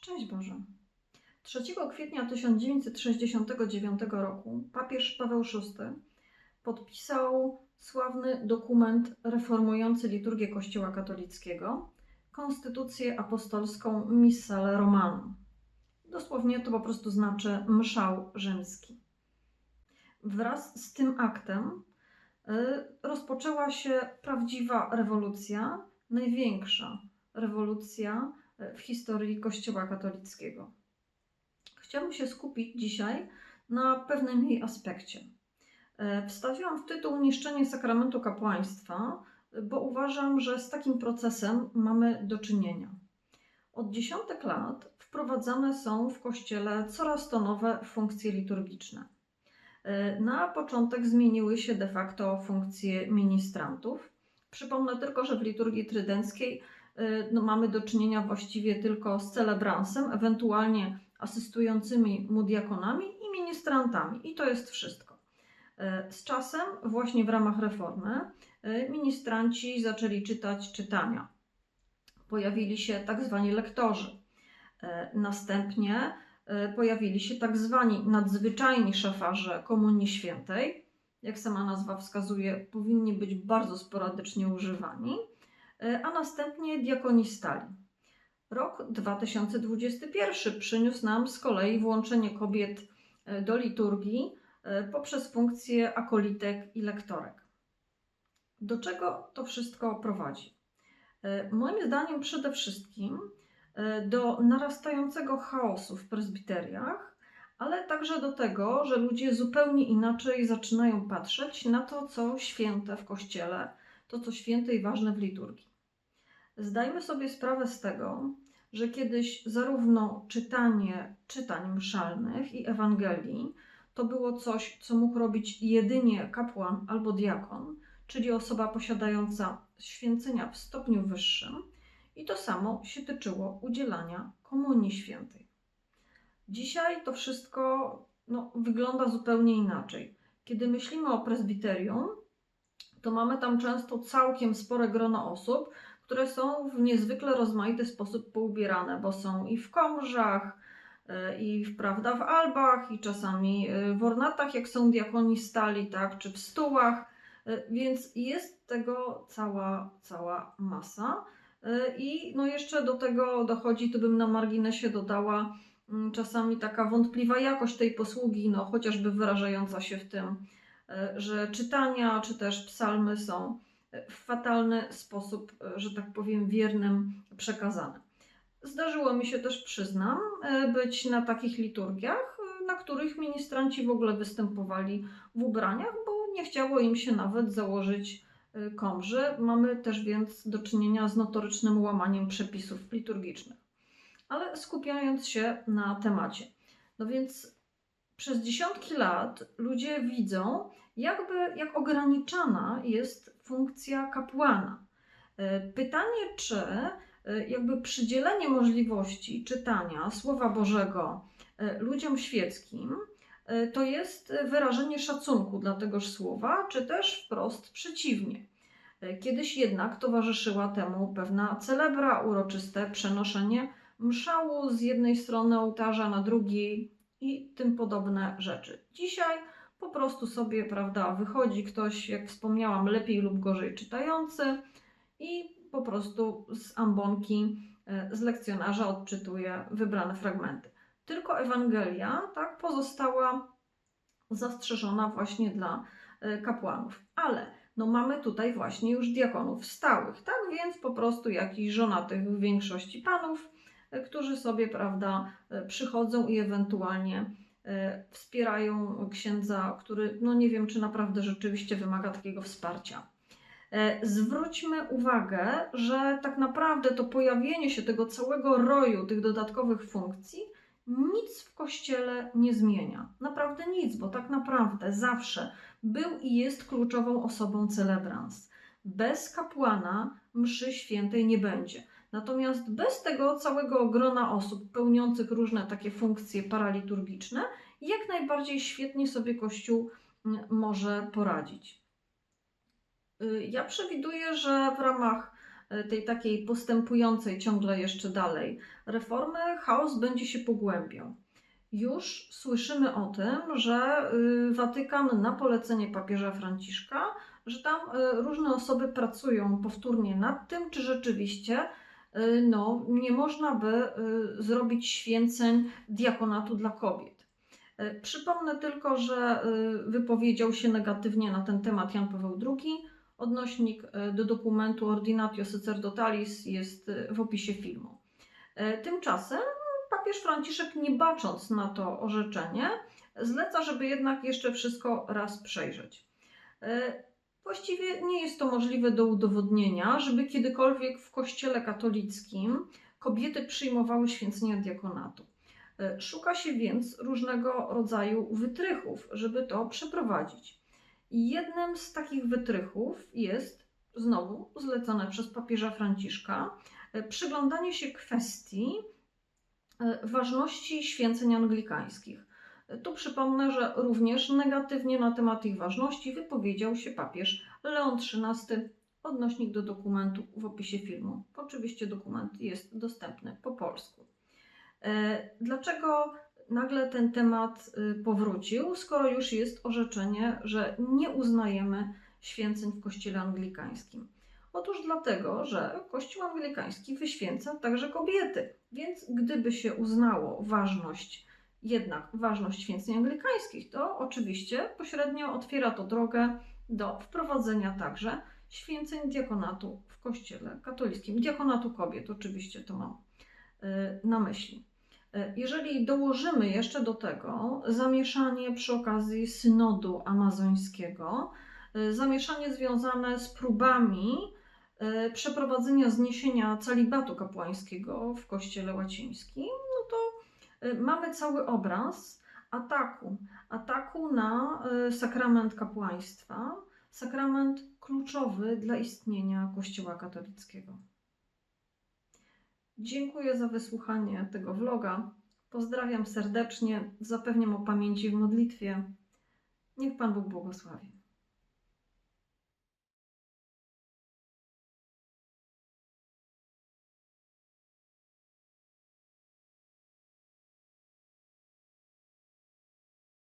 Szczęść Boże. 3 kwietnia 1969 roku papież Paweł VI podpisał sławny dokument reformujący liturgię Kościoła katolickiego, Konstytucję Apostolską Missale Romanum. Dosłownie to po prostu znaczy mszał rzymski. Wraz z tym aktem y, rozpoczęła się prawdziwa rewolucja, największa rewolucja w historii Kościoła katolickiego. Chciałabym się skupić dzisiaj na pewnym jej aspekcie. Y, Wstawiłam w tytuł Niszczenie sakramentu kapłaństwa, bo uważam, że z takim procesem mamy do czynienia. Od dziesiątek lat wprowadzane są w Kościele coraz to nowe funkcje liturgiczne. Y, Na początek zmieniły się de facto funkcje ministrantów. Przypomnę tylko, że w liturgii trydenckiej no, mamy do czynienia właściwie tylko z celebransem, ewentualnie asystującymi mu diakonami i ministrantami. I to jest wszystko. Y, Z czasem, właśnie w ramach reformy, y, ministranci zaczęli czytać czytania. Pojawili się tak zwani lektorzy. Y, Następnie y, pojawili się tak zwani nadzwyczajni szafarze Komunii Świętej. Jak sama nazwa wskazuje, powinni być bardzo sporadycznie używani, y, a następnie diakonistali. Rok 2021 przyniósł nam z kolei włączenie kobiet y, do liturgii y, poprzez funkcje akolitek i lektorek. Do czego to wszystko prowadzi? Y, Moim zdaniem przede wszystkim y, do narastającego chaosu w prezbiteriach, ale także do tego, że ludzie zupełnie inaczej zaczynają patrzeć na to, co święte w kościele, to, co święte i ważne w liturgii. Zdajmy sobie sprawę z tego, że kiedyś zarówno czytanie czytań mszalnych i Ewangelii to było coś, co mógł robić jedynie kapłan albo diakon, czyli osoba posiadająca święcenia w stopniu wyższym, i to samo się tyczyło udzielania komunii świętej. Dzisiaj to wszystko no, wygląda zupełnie inaczej. Kiedy myślimy o prezbiterium, to mamy tam często całkiem spore grono osób, które są w niezwykle rozmaity sposób poubierane, bo są i w komrzach, y, i w, prawda, w albach, i czasami y, w ornatach, jak są diakoni stali, tak, czy w stułach, y, więc jest tego cała, cała masa. I no jeszcze do tego dochodzi, tu bym na marginesie dodała, mm, czasami taka wątpliwa jakość tej posługi, no chociażby wyrażająca się w tym, że czytania czy też psalmy są w fatalny sposób, y, że tak powiem, wiernym przekazane. Zdarzyło mi się też, przyznam, y, być na takich liturgiach, na których ministranci w ogóle występowali w ubraniach, bo nie chciało im się nawet założyć komży. Mamy też więc do czynienia z notorycznym łamaniem przepisów liturgicznych. Ale skupiając się na temacie. No więc przez dziesiątki lat ludzie widzą, jakby jak ograniczana jest funkcja kapłana. Y, Pytanie, czy y, jakby przydzielenie możliwości czytania Słowa Bożego y, ludziom świeckim to jest wyrażenie szacunku dla tegoż słowa, czy też wprost przeciwnie. Kiedyś jednak towarzyszyła temu pewna celebra, uroczyste przenoszenie mszału z jednej strony ołtarza na drugiej i tym podobne rzeczy. Dzisiaj po prostu sobie, prawda, wychodzi ktoś, jak wspomniałam, lepiej lub gorzej czytający i po prostu z ambonki, e, z lekcjonarza odczytuje wybrane fragmenty. Tylko Ewangelia, tak, pozostała zastrzeżona właśnie dla e, kapłanów. Ale no mamy tutaj właśnie już diakonów stałych, tak więc po prostu jakichś żonatych w większości panów, którzy sobie, prawda, e, przychodzą i ewentualnie e, wspierają księdza, który, no nie wiem, czy naprawdę rzeczywiście wymaga takiego wsparcia. E, Zwróćmy uwagę, że tak naprawdę to pojawienie się tego całego roju tych dodatkowych funkcji nic w kościele nie zmienia. Naprawdę nic, bo tak naprawdę zawsze był i jest kluczową osobą celebrans. Bez kapłana mszy świętej nie będzie. Natomiast bez tego całego grona osób pełniących różne takie funkcje paraliturgiczne, jak najbardziej świetnie sobie Kościół mm, może poradzić. Y, Ja przewiduję, że w ramach e, tej takiej postępującej ciągle jeszcze dalej reformy, chaos będzie się pogłębiał. Już słyszymy o tym, że y, Watykan na polecenie papieża Franciszka, że tam y, różne osoby pracują powtórnie nad tym, czy rzeczywiście y, no, nie można by y, zrobić święceń diakonatu dla kobiet. Y, Przypomnę tylko, że y, wypowiedział się negatywnie na ten temat Jan Paweł II. Odnośnik y, do dokumentu Ordinatio Sacerdotalis jest y, w opisie filmu. Y, Tymczasem papież Franciszek, nie bacząc na to orzeczenie, zleca, żeby jednak jeszcze wszystko raz przejrzeć. Właściwie nie jest to możliwe do udowodnienia, żeby kiedykolwiek w Kościele katolickim kobiety przyjmowały święcenia diakonatu. E, Szuka się więc różnego rodzaju wytrychów, żeby to przeprowadzić. I jednym z takich wytrychów jest, znowu zlecone przez papieża Franciszka, e, przyglądanie się kwestii, e, ważności święceń anglikańskich. Tu przypomnę, że również negatywnie na temat ich ważności wypowiedział się papież Leon XIII, odnośnik do dokumentu w opisie filmu. Oczywiście dokument jest dostępny po polsku. E, Dlaczego nagle ten temat y, powrócił, skoro już jest orzeczenie, że nie uznajemy święceń w Kościele Anglikańskim? Otóż dlatego, że Kościół Anglikański wyświęca także kobiety, więc gdyby się uznało ważność, jednak ważność święceń anglikańskich, to oczywiście pośrednio otwiera to drogę do wprowadzenia także święceń diakonatu w Kościele katolickim. Diakonatu kobiet, oczywiście to mam y, na myśli. Y, Jeżeli dołożymy jeszcze do tego zamieszanie przy okazji synodu amazońskiego, y, zamieszanie związane z próbami przeprowadzenia zniesienia calibatu kapłańskiego w Kościele łacińskim, mamy cały obraz ataku, ataku na y, sakrament kapłaństwa, sakrament kluczowy dla istnienia Kościoła katolickiego. Dziękuję za wysłuchanie tego vloga. Pozdrawiam serdecznie, zapewniam o pamięci w modlitwie. Niech Pan Bóg błogosławi.